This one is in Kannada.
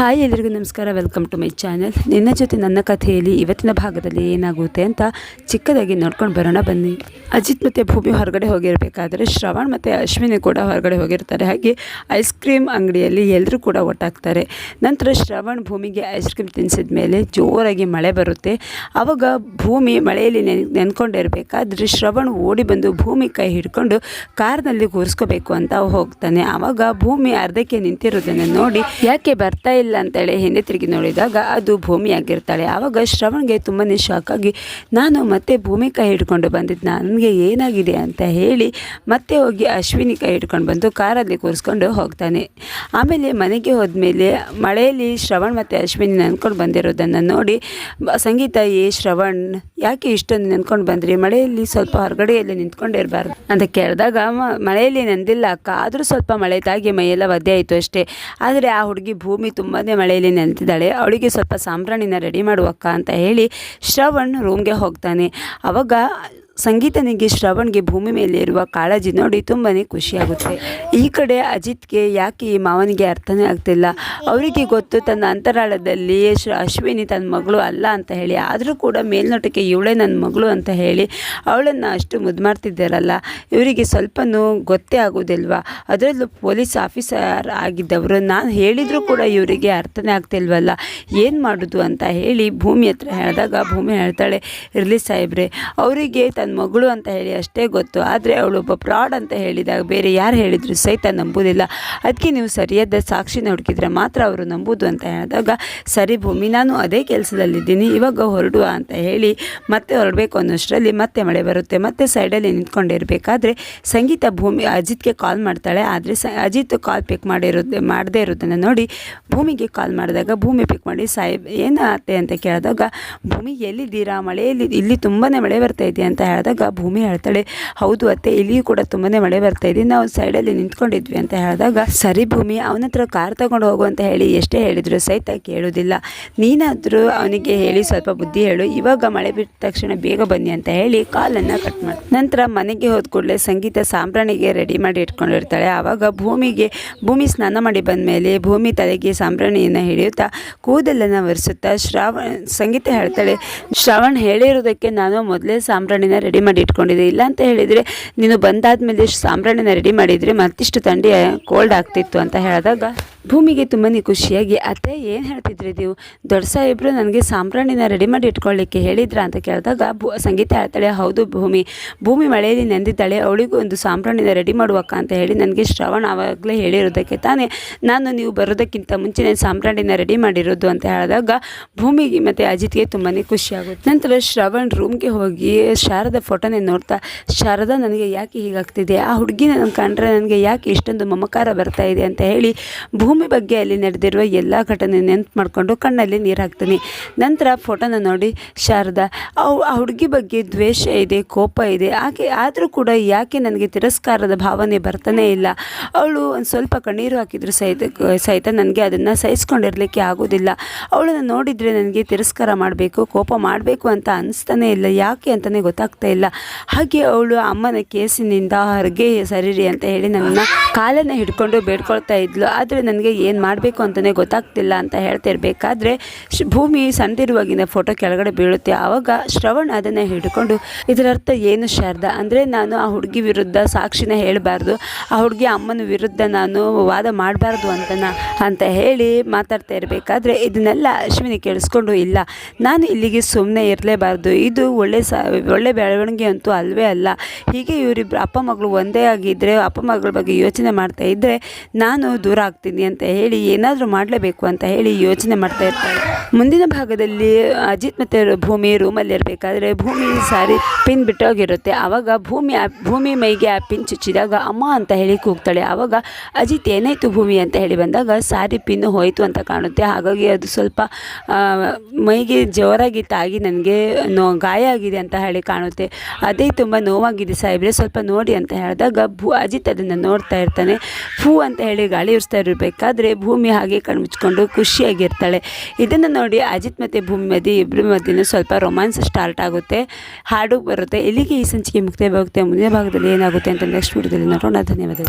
ಹಾಯ್, ಎಲ್ರಿಗೂ ನಮಸ್ಕಾರ. ವೆಲ್ಕಮ್ ಟು ಮೈ ಚಾನೆಲ್ ನಿನ್ನ ಜೊತೆ ನನ್ನ ಕಥೆಯಲ್ಲಿ ಇವತ್ತಿನ ಭಾಗದಲ್ಲಿ ಏನಾಗುತ್ತೆ ಅಂತ ಚಿಕ್ಕದಾಗಿ ನೋಡ್ಕೊಂಡು ಬರೋಣ. ಬನ್ನಿ. ಅಜಿತ್ ಮತ್ತು ಭೂಮಿ ಹೊರಗಡೆ ಹೋಗಿರಬೇಕಾದ್ರೆ ಶ್ರವಣ್ ಮತ್ತು ಅಶ್ವಿನಿ ಕೂಡ ಹೊರಗಡೆ ಹೋಗಿರ್ತಾರೆ. ಹಾಗೆ ಐಸ್ ಕ್ರೀಮ್ ಅಂಗಡಿಯಲ್ಲಿ ಎಲ್ಲರೂ ಕೂಡ ಒಟ್ಟಾಗ್ತಾರೆ. ನಂತರ ಶ್ರವಣ್ ಭೂಮಿಗೆ ಐಸ್ ಕ್ರೀಮ್ ತಿನ್ನಿಸಿದ ಮೇಲೆ ಜೋರಾಗಿ ಮಳೆ ಬರುತ್ತೆ. ಆವಾಗ ಭೂಮಿ ಮಳೆಯಲ್ಲಿ ನೆನ್, ನೆನ್ಕೊಂಡಿರಬೇಕಾದ್ರೆ ಶ್ರವಣ್ ಓಡಿ ಬಂದು ಭೂಮಿ ಕೈ ಹಿಡ್ಕೊಂಡು ಕಾರ್ನಲ್ಲಿ ಕೂರಿಸ್ಕೋಬೇಕು ಅಂತ ಹೋಗ್ತಾನೆ. ಆವಾಗ ಭೂಮಿ ಅರ್ಧಕ್ಕೆ ನಿಂತಿರೋದನ್ನು ನೋಡಿ, ಯಾಕೆ ಬರ್ತಾ ಇಲ್ಲ? ಅಂತೇಳಿ ಹಿಂದೆ ತಿರುಗಿ ನೋಡಿದಾಗ ಅದು ಭೂಮಿ ಆಗಿರ್ತಾಳೆ ಆವಾಗ ಶ್ರವಣ್ಗೆ ತುಂಬಾ ಶಾಕ್ ಆಗಿ, ನಾನು ಮತ್ತೆ ಭೂಮಿ ಕೈ ಹಿಡ್ಕೊಂಡು ಬಂದಿದ್ದು ನನಗೆ ಏನಾಗಿದೆ ಅಂತ ಹೇಳಿ ಮತ್ತೆ ಹೋಗಿ ಅಶ್ವಿನಿ ಕೈ ಹಿಡ್ಕೊಂಡು ಬಂದು ಕಾರಲ್ಲಿ ಕೂರಿಸ್ಕೊಂಡು ಹೋಗ್ತಾನೆ. ಆಮೇಲೆ ಮನೆಗೆ ಹೋದ್ಮೇಲೆ ಮಳೆಯಲ್ಲಿ ಶ್ರವಣ್ ಮತ್ತು ಅಶ್ವಿನಿ ನೆನ್ಕೊಂಡು ಬಂದಿರೋದನ್ನು ನೋಡಿ, ಸಂಗೀತ, ಏ ಶ್ರವಣ್, ಯಾಕೆ ಇಷ್ಟೊಂದು ನೆನ್ಕೊಂಡು ಬಂದ್ರಿ? ಮಳೆಯಲ್ಲಿ ಸ್ವಲ್ಪ ಹೊರಗಡೆಯಲ್ಲಿ ನಿಂತ್ಕೊಂಡಿರಬಾರ್ದು ಅಂತ ಕೇಳಿದಾಗ ಮಳೆಯಲ್ಲಿ ನೆಂದಿಲ್ಲ ಅಕ್ಕ. ಆದರೂ ಸ್ವಲ್ಪ ಮಳೆ ತಾಗಿ ಮೈಯೆಲ್ಲ ಒದ್ದೆ ಆಯಿತು ಅಷ್ಟೇ. ಆದರೆ ಆ ಹುಡುಗಿ ಭೂಮಿ ತುಂಬಾ ಮಳೆಯಲ್ಲಿ ನೆನೆದಿದ್ದಾಳೆ. ಅವಳಿಗೆ ಸ್ವಲ್ಪ ಸಾಂಬ್ರಾಣಿನ ರೆಡಿ ಮಾಡುವಕ್ಕ ಅಂತ ಹೇಳಿ ಶ್ರವಣ್ ರೂಮ್ಗೆ ಹೋಗ್ತಾನೆ. ಅವಾಗ ಸಂಗೀತನಿಗೆ ಶ್ರವಣ್ಗೆ ಭೂಮಿ ಮೇಲೆ ಇರುವ ಕಾಳಜಿ ನೋಡಿ ತುಂಬಾ ಖುಷಿಯಾಗುತ್ತೆ. ಈ ಕಡೆ ಅಜಿತ್ಗೆ ಯಾಕೆ ಈ ಮಾವನಿಗೆ ಅರ್ಥನೇ ಆಗ್ತಿಲ್ಲ? ಅವರಿಗೆ ಗೊತ್ತು, ತನ್ನ ಅಂತರಾಳದಲ್ಲಿ ಅಶ್ವಿನಿ ತನ್ನ ಮಗಳು ಅಲ್ಲ ಅಂತ ಹೇಳಿ. ಆದರೂ ಕೂಡ ಮೇಲ್ನೋಟಕ್ಕೆ ಇವಳೇ ನನ್ನ ಮಗಳು ಅಂತ ಹೇಳಿ ಅವಳನ್ನು ಅಷ್ಟು ಮುದ್ದು ಮಾಡ್ತಿದ್ದಾರಲ್ಲ? ಇವರಿಗೆ ಸ್ವಲ್ಪನೂ ಗೊತ್ತೇ ಆಗೋದಿಲ್ವಾ? ಅದರಲ್ಲೂ ಪೊಲೀಸ್ ಆಫೀಸರ್ ಆಗಿದ್ದವರು, ನಾನು ಹೇಳಿದರೂ ಕೂಡ ಇವರಿಗೆ ಅರ್ಥನೇ ಆಗ್ತಿಲ್ವಲ್ಲ? ಏನು ಮಾಡೋದು ಅಂತ ಹೇಳಿ ಭೂಮಿ ಹತ್ರ ಹೇಳಿದಾಗ, ಭೂಮಿ ಹೇಳ್ತಾಳೆ, ಇರಲಿ ಸಾಹೇಬ್ರೆ, ಅವರಿಗೆ ತನ್ನ ಮಗಳು ಅಂತ ಹೇಳಿ ಅಷ್ಟೇ ಗೊತ್ತು. ಆದರೆ ಅವಳೊಬ್ಬ ಫ್ರಾಡ್ ಅಂತ ಹೇಳಿದಾಗ ಬೇರೆ ಯಾರು ಹೇಳಿದ್ರು ಸಹಿತ ನಂಬುವುದಿಲ್ಲ ಅದಕ್ಕೆ ನೀವು ಸರಿಯಾದ ಸಾಕ್ಷಿನ ಹುಡುಕಿದ್ರೆ ಮಾತ್ರ ಅವರು ನಂಬುದು ಅಂತ ಹೇಳಿದಾಗ, ಸರಿ ಭೂಮಿ, ನಾನು ಅದೇ ಕೆಲಸದಲ್ಲಿದ್ದೀನಿ, ಇವಾಗ ಹೊರಡುವ ಅಂತ ಹೇಳಿ ಮತ್ತೆ ಹೊರಡಬೇಕು ಅನ್ನೋಷ್ಟರಲ್ಲಿ ಮತ್ತೆ ಮಳೆ ಬರುತ್ತೆ. ಮತ್ತೆ ಸೈಡಲ್ಲಿ ನಿಂತ್ಕೊಂಡಿರಬೇಕಾದ್ರೆ ಸಂಗೀತ ಭೂಮಿ ಅಜಿತ್ಗೆ ಕಾಲ್ ಮಾಡ್ತಾಳೆ. ಆದರೆ ಸ, ಅಜಿತ್ ಕಾಲ್ ಪಿಕ್ ಮಾಡಿರೋದು, ಮಾಡದೇ ಇರೋದನ್ನು ನೋಡಿ ಭೂಮಿಗೆ ಕಾಲ್ ಮಾಡಿದಾಗ ಭೂಮಿ ಪಿಕ್ ಮಾಡಿ, ಸಾಹೇಬ್ ಏನಾಗುತ್ತೆ ಅಂತ ಕೇಳಿದಾಗ, ಭೂಮಿ ಎಲ್ಲಿದ್ದೀರಾ? ಮಳೆಯಲ್ಲಿ, ಇಲ್ಲಿ ತುಂಬಾ ಮಳೆ ಬರ್ತಾ ಇದೆ ಅಂತ ಹೇಳಿದಾಗ ಭೂಮಿ ಹೇಳ್ತಾಳೆ ಹೌದು ಅತ್ತೆ, ಇಲ್ಲಿಯೂ ಕೂಡ ತುಂಬಾ ಮಳೆ ಬರ್ತಾ ಇದೆ. ನಾವು ಸೈಡಲ್ಲಿ ನಿಂತ್ಕೊಂಡಿದ್ವಿ ಅಂತ ಹೇಳಿದಾಗ, ಸರಿ ಭೂಮಿ, ಅವನ ಹತ್ರ ಕಾರ್ ತಗೊಂಡು ಹೋಗು ಅಂತ ಹೇಳಿ ಎಷ್ಟೇ ಹೇಳಿದ್ರು ಸಹಿತ ಕೇಳೋದಿಲ್ಲ. ನೀನಾದರೂ ಅವನಿಗೆ ಹೇಳಿ, ಸ್ವಲ್ಪ ಬುದ್ಧಿ ಹೇಳು. ಇವಾಗ ಮಳೆ ಬಿಟ್ಟ ತಕ್ಷಣ ಬೇಗ ಬನ್ನಿ ಅಂತ ಹೇಳಿ ಕಾಲನ್ನು ಕಟ್ ಮಾಡಿ. ನಂತರ ಮನೆಗೆ ಹೋದ ಕೂಡಲೇ ಸಂಗೀತ ಸಾಂಬ್ರಾಣಿಗೆ ರೆಡಿ ಮಾಡಿ ಇಟ್ಕೊಂಡಿರ್ತಾಳೆ. ಆವಾಗ ಭೂಮಿಗೆ, ಭೂಮಿ ಸ್ನಾನ ಮಾಡಿ ಬಂದ ಮೇಲೆ ಭೂಮಿ ತಲೆಗೆ ಸಾಂಬ್ರಾಣಿಯನ್ನು ಹಿಡಿಯುತ್ತಾ, ಕೂದಲನ್ನು ಒರೆಸುತ್ತಾ ಶ್ರಾವಣ ಸಂಗೀತ ಹೇಳ್ತಾಳೆ, ಶ್ರಾವಣ್, ಹೇಳಿರೋದಕ್ಕೆ ನಾನು ಮೊದಲೇ ಸಾಂಬ್ರಾಣಿನ ರೆಡಿ ಮಾಡಿ ಇಟ್ಕೊಂಡಿದ್ದೆ. ಇಲ್ಲ ಅಂತ ಹೇಳಿದರೆ, ನೀನು ಬಂದಾದಮೇಲೆ ಸಾಂಬ್ರಾಣಿನ ರೆಡಿ ಮಾಡಿದರೆ ಮತ್ತಿಷ್ಟು ಥಂಡಿ ಕೋಲ್ಡ್ ಆಗ್ತಿತ್ತು ಅಂತ ಹೇಳಿದಾಗ, ಭೂಮಿಗೆ ತುಂಬಾ ಖುಷಿಯಾಗಿ, ಅತ್ತೆ, ಏನು ಹೇಳ್ತಿದ್ರಿ ನೀವು? ದೊಡ್ಡ ಸಾಹೇಬರು ನನಗೆ ಸಾಂಬ್ರಾಣಿನ ರೆಡಿ ಮಾಡಿ ಇಟ್ಕೊಳ್ಳಿಕ್ಕೆ ಹೇಳಿದ್ರ ಅಂತ ಕೇಳಿದಾಗ, ಭೂ, ಸಂಗೀತ ಹೇಳ್ತಾಳೆ, ಹೌದು ಭೂಮಿ ಭೂಮಿ ಮಳೆಯಲ್ಲಿ ನೆಂದಿದ್ದಾಳೆ, ಅವಳಿಗೂ ಒಂದು ಸಾಂಬ್ರಾಣಿನ ರೆಡಿ ಮಾಡುವಕ್ಕ ಅಂತ ಹೇಳಿ ನನಗೆ ಶ್ರವಣ ಆವಾಗಲೇ ಹೇಳಿರೋದಕ್ಕೆ ತಾನೇ, ನಾನು ನೀವು ಬರೋದಕ್ಕಿಂತ ಮುಂಚೆನೇ ಸಾಂಬ್ರಾಣಿನ ರೆಡಿ ಮಾಡಿರೋದು ಅಂತ ಹೇಳಿದಾಗ, ಭೂಮಿಗೆ ಮತ್ತು ಅಜಿತ್ಗೆ ತುಂಬಾ ಖುಷಿಯಾಗುತ್ತೆ ನಂತರ ಶ್ರವಣ್ ರೂಮ್ಗೆ ಹೋಗಿ, ಶಾರದಾ ಫೋಟೋನೇ ನೋಡ್ತಾ, ಶಾರದ, ನನಗೆ ಯಾಕೆ ಹೀಗಾಗ್ತಿದೆ? ಆ ಹುಡುಗಿನ ನಾನು ಕಂಡ್ರೆ ನನಗೆ ಯಾಕೆ ಇಷ್ಟೊಂದು ಮಮಕಾರ ಬರ್ತಾ ಇದೆ? ಅಂತ ಹೇಳಿ ಭೂಮಿ ಬಗ್ಗೆ ಅಲ್ಲಿ ನಡೆದಿರುವ ಎಲ್ಲ ಘಟನೆ ನೆನ್ಪು ಮಾಡಿಕೊಂಡು ಕಣ್ಣಲ್ಲಿ ನೀರು ಹಾಕ್ತೀನಿ. ನಂತರ ಫೋಟೋನ ನೋಡಿ, ಶಾರದ ಆ ಹುಡುಗಿ ಬಗ್ಗೆ ದ್ವೇಷ ಇದೆ, ಕೋಪ ಇದೆ. ಆಕೆ, ಆದರೂ ಕೂಡ ಯಾಕೆ ನನಗೆ ತಿರಸ್ಕಾರದ ಭಾವನೆ ಬರ್ತಾನೆ ಇಲ್ಲ? ಅವಳು ಒಂದು ಸ್ವಲ್ಪ ಕಣ್ಣೀರು ಹಾಕಿದ್ರು ಸಹಿತ ಸಹಿತ ನನಗೆ ಅದನ್ನು ಸಹಿಸ್ಕೊಂಡಿರಲಿಕ್ಕೆ ಆಗೋದಿಲ್ಲ. ಅವಳನ್ನು ನೋಡಿದರೆ ನನಗೆ ತಿರಸ್ಕಾರ ಮಾಡಬೇಕು, ಕೋಪ ಮಾಡಬೇಕು ಅಂತ ಅನಿಸ್ತಾನೆ ಇಲ್ಲ. ಯಾಕೆ ಅಂತಲೇ ಗೊತ್ತಾಗ್ತಾ ಇಲ್ಲ. ಹಾಗೆ ಅವಳು ಅಮ್ಮನ ಕೇಸಿನಿಂದ ಹೊರಗೆ ಸರಿರಿ ಅಂತ ಹೇಳಿ ನನ್ನ ಕಾಲನ್ನು ಹಿಡ್ಕೊಂಡು ಬೇಡ್ಕೊಳ್ತಾ ಇದ್ಲು. ಆದರೆ ನನಗೆ ಏನು ಮಾಡಬೇಕು ಅಂತಲೇ ಗೊತ್ತಾಗ್ತಿಲ್ಲ ಅಂತ ಹೇಳ್ತಿರ್ಬೇಕಾದ್ರೆ ಭೂಮಿ ಸಣ್ಣದಿರುವಾಗಿನ ಫೋಟೋ ಕೆಳಗಡೆ ಬೀಳುತ್ತೆ. ಆವಾಗ ಶ್ರವಣ್ ಅದನ್ನು ಹಿಡ್ಕೊಂಡು ಇದರರ್ಥ ಏನು ಶಾರದಾ? ಅಂದರೆ ನಾನು ಆ ಹುಡುಗಿ ವಿರುದ್ಧ ಸಾಕ್ಷಿನ ಹೇಳಬಾರ್ದು. ಆ ಹುಡುಗಿ ಅಮ್ಮನ ವಿರುದ್ಧ ನಾನು ವಾದ ಮಾಡಬಾರ್ದು ಅಂತನ ಅಂತ ಹೇಳಿ ಮಾತಾಡ್ತಾ ಇರಬೇಕಾದ್ರೆ ಇದನ್ನೆಲ್ಲ ಅಶ್ವಿನಿ ಕೇಳಿಸ್ಕೊಂಡು ಇಲ್ಲ. ನಾನು ಇಲ್ಲಿಗೆ ಸುಮ್ಮನೆ ಇರಲೇಬಾರ್ದು. ಇದು ಒಳ್ಳೆ ಸ, ಒಳ್ಳೆ ಬೆಳವಣಿಗೆ ಅಂತೂ ಅಲ್ವೇ ಅಲ್ಲ. ಹೀಗೆ ಇವರಿಬ್ಬರು ಅಪ್ಪ ಮಗಳು ಒಂದೇ ಆಗಿದ್ದರೆ ಅಪ್ಪ ಮಗಳ ಬಗ್ಗೆ ಯೋಚನೆ ಮಾಡ್ತಾ ಇದ್ದರೆ ನಾನು ದೂರ ಆಗ್ತೀನಿ ಅಂತ ಹೇಳಿ ಏನಾದರೂ ಮಾಡಲೇಬೇಕು ಅಂತ ಹೇಳಿ ಯೋಚನೆ ಮಾಡ್ತಾ ಇರ್ತಾರೆ. ಮುಂದಿನ ಭಾಗದಲ್ಲಿ ಅಜಿತ್ ಮತ್ತು ಭೂಮಿ ರೂಮಲ್ಲಿ ಇರಬೇಕಾದ್ರೆ ಭೂಮಿ ಸಾರಿ ಪಿನ್ ಬಿಟ್ಟೋಗಿರುತ್ತೆ. ಆವಾಗ ಭೂಮಿ ಭೂಮಿ ಮೈಗೆ ಆ ಪಿನ್ ಚುಚ್ಚಿದಾಗ ಅಮ್ಮ ಅಂತ ಹೇಳಿ ಕೂಗ್ತಾಳೆ. ಆವಾಗ ಅಜಿತ್ ಏನಾಯಿತು ಭೂಮಿ ಅಂತ ಹೇಳಿ ಬಂದಾಗ ಸಾರಿ ಪಿನ್ ಹೋಯಿತು ಅಂತ ಕಾಣುತ್ತೆ. ಹಾಗಾಗಿ ಅದು ಸ್ವಲ್ಪ ಮೈಗೆ ಜೋರಾಗಿ ತಾಗಿ ನನಗೆ ಗಾಯ ಆಗಿದೆ ಅಂತ ಹೇಳಿ ಕಾಣುತ್ತೆ. ಅದೇ ತುಂಬ ನೋವಾಗಿದೆ ಸಾಹೇಬ್ರೆ, ಸ್ವಲ್ಪ ನೋಡಿ ಅಂತ ಹೇಳಿದಾಗ ಭೂ, ಅಜಿತ್ ಅದನ್ನು ನೋಡ್ತಾ ಇರ್ತಾನೆ. ಫೂ ಅಂತ ಹೇಳಿ ಗಾಳಿ ಉರಿಸ್ತಾ ಇರಬೇಕಾದ್ರೆ ಭೂಮಿ ಹಾಗೆ ಕಣ್ಮುಚ್ಕೊಂಡು ಖುಷಿಯಾಗಿರ್ತಾಳೆ. ಇದನ್ನು ನೋಡಿ ಅಜಿತ್ ಮತ್ತು ಭೂಮಿ ಮಧ್ಯೆ ಇಬ್ಬರು ಮಧ್ಯೆ ಸ್ವಲ್ಪ ರೊಮ್ಯಾನ್ಸ್ ಸ್ಟಾರ್ಟ್ ಆಗುತ್ತೆ. ಹಾಡು ಬರುತ್ತೆ. ಇಲ್ಲಿಗೆ ಈ ಸಂಚಿಕೆ ಮುಕ್ತಾಯವಾಗುತ್ತೆ. ಮುಂದಿನ ಭಾಗದಲ್ಲಿ ಏನಾಗುತ್ತೆ ಅಂತ ನೆಕ್ಸ್ಟ್ ವಿಡಿಯೋದಲ್ಲಿ ನೋಡೋಣ. ಧನ್ಯವಾದಗಳು.